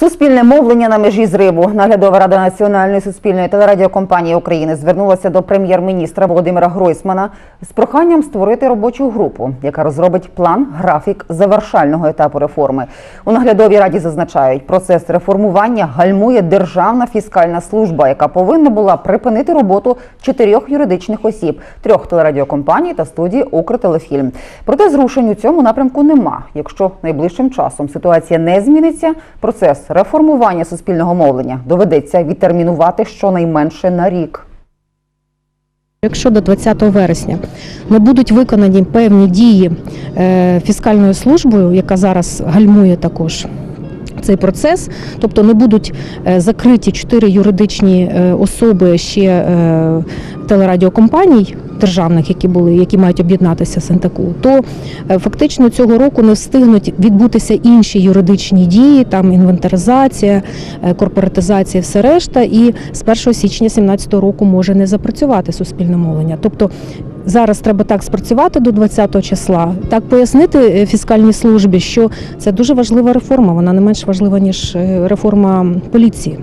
Суспільне мовлення на межі зриву. Наглядова рада Національної суспільної телерадіокомпанії України звернулася до прем'єр-міністра Володимира Гройсмана з проханням створити робочу групу, яка розробить план графік завершального етапу реформи. У наглядовій раді зазначають, процес реформування гальмує Державна фіскальна служба, яка повинна була припинити роботу чотирьох юридичних осіб, трьох телерадіокомпаній та студії Укртелефільм. Проте зрушень у цьому напрямку нема. Якщо найближчим часом ситуація не зміниться, процес реформування суспільного мовлення доведеться відтермінувати щонайменше на рік. Якщо до 20 вересня не будуть виконані певні дії е, фіскальною службою, яка зараз гальмує також цей процес, тобто не будуть е, закриті чотири юридичні е, особи ще телерадіокомпаній державних, які були, які мають об'єднатися з НТКУ, то е, фактично цього року не встигнуть відбутися інші юридичні дії, там інвентаризація, е, корпоратизація, все решта. І з 1 січня 2017 року може не запрацювати суспільне мовлення. Тобто зараз треба так спрацювати до 20 числа, так пояснити е, фіскальній службі, що це дуже важлива реформа. Вона не менш важлива ніж реформа поліції.